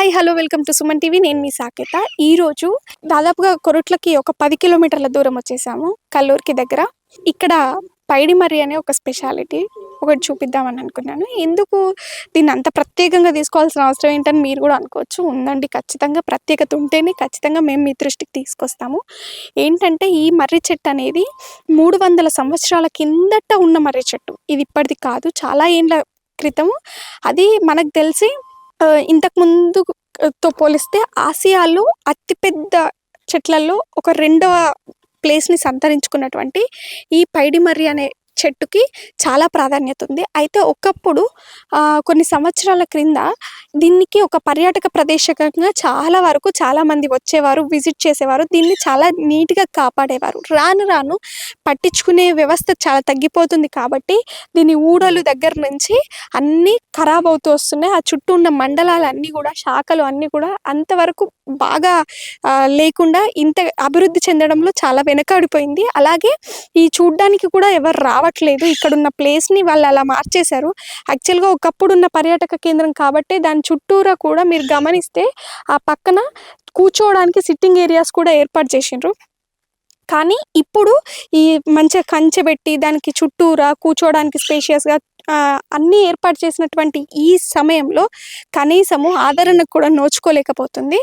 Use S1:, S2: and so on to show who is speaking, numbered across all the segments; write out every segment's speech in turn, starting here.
S1: Hi hello welcome to Suman TV. నేను మీ సాకేత. ఈరోజు దాదాపుగా కొరట్లకి ఒక పది కిలోమీటర్ల దూరం వచ్చేసాము కల్లూరుకి దగ్గర. ఇక్కడ పైడిమర్రి అనే ఒక స్పెషాలిటీ ఒకటి చూపిద్దామని అనుకున్నాను. ఎందుకు దీన్ని అంత ప్రత్యేకంగా తీసుకోవాల్సిన అవసరం ఏంటని మీరు కూడా అనుకోవచ్చు. ఉందండి ఖచ్చితంగా ప్రత్యేకత ఉంటేనే ఖచ్చితంగా మేము మీ దృష్టికి తీసుకొస్తాము. ఏంటంటే ఈ మర్రి చెట్టు అనేది మూడు వందల సంవత్సరాల కిందట ఉన్న మర్రి చెట్టు. ఇది ఇప్పటిది కాదు చాలా ఏండ్ల క్రితము. అది మనకు తెలిసి ఆ, ఇంతకు ముందు తో పోలిస్తే ఆసియాలో అతిపెద్ద చెట్లలో ఒక రెండవ ప్లేస్ని సంతరించుకున్నటువంటి ఈ పైడిమర్రి అనే చెట్టుకి చాలా ప్రాధాన్యత ఉంది. అయితే ఒకప్పుడు కొన్ని సంవత్సరాల క్రింద దీనికి ఒక పర్యాటక ప్రదేశకంగా చాలా వరకు చాలామంది వచ్చేవారు విజిట్ చేసేవారు. దీన్ని చాలా నీట్గా కాపాడేవారు. రాను రాను పట్టించుకునే వ్యవస్థ చాలా తగ్గిపోతుంది కాబట్టి దీని ఊడలు దగ్గర నుంచి అన్నీ ఖరాబ్ అవుతూ వస్తున్నాయి. ఆ చుట్టూ ఉన్న మండలాలన్నీ కూడా శాఖలు అన్నీ కూడా అంతవరకు బాగా లేకుండా ఇంత అభివృద్ధి చెందడంలో చాలా వెనకాడిపోయింది. అలాగే ఈ చూడ్డానికి కూడా ఎవరు రావడం రావట్లేదు. ఇక్కడ ఉన్న ప్లేస్ని వాళ్ళు అలా మార్చేశారు. యాక్చువల్గా ఒకప్పుడు ఉన్న పర్యాటక కేంద్రం కాబట్టి దాని చుట్టూరా కూడా మీరు గమనిస్తే ఆ పక్కన కూర్చోవడానికి సిట్టింగ్ ఏరియాస్ కూడా ఏర్పాటు చేసిండ్రు. కానీ ఇప్పుడు ఈ మంచిగా కంచె పెట్టి దానికి చుట్టూరా కూర్చోవడానికి స్పేషియస్గా అన్నీ ఏర్పాటు చేసినటువంటి ఈ సమయంలో కనీసము ఆదరణకు కూడా నోచుకోలేకపోతుంది.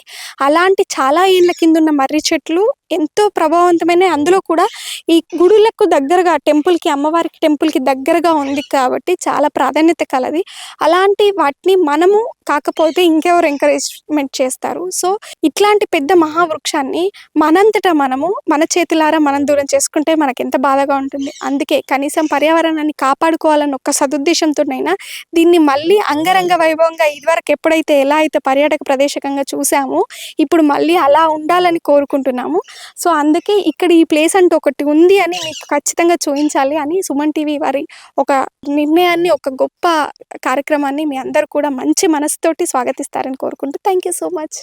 S1: అలాంటి చాలా ఏళ్ళ కింద ఉన్న మర్రి చెట్లు ఎంతో ప్రభావవంతమైన అందులో కూడా ఈ గుడులకు దగ్గరగా టెంపుల్కి అమ్మవారికి టెంపుల్కి దగ్గరగా ఉంది కాబట్టి చాలా ప్రాధాన్యత కలది. అలాంటి వాటిని మనము కాకపోతే ఇంకెవరు ఎంకరేజ్మెంట్ చేస్తారు. సో ఇట్లాంటి పెద్ద మహావృక్షాన్ని మనంతటా మనము మన చేతులారా మనం దూరం చేసుకుంటే మనకి ఎంత బాధగా ఉంటుంది. అందుకే కనీసం పర్యావరణాన్ని కాపాడుకోవాలని ఒక్క సదుద్దేశంతోనైనా దీన్ని మళ్ళీ అంగరంగ వైభవంగా ఇదివరకు ఎప్పుడైతే ఎలా అయితే పర్యాటక ప్రదేశకంగా చూసామో ఇప్పుడు మళ్ళీ అలా ఉండాలని కోరుకుంటున్నాము. సో అందుకే ఇక్కడ ఈ ప్లేస్ అంటే ఒకటి ఉంది అని మీకు ఖచ్చితంగా చూపించాలి అని సుమన్ టీవీ వారి ఒక నిర్ణయాన్ని ఒక గొప్ప కార్యక్రమాన్ని మీ అందరూ కూడా మంచి మనసుతోటి స్వాగతిస్తారని కోరుకుంటూ థ్యాంక్ యూ సో మచ్.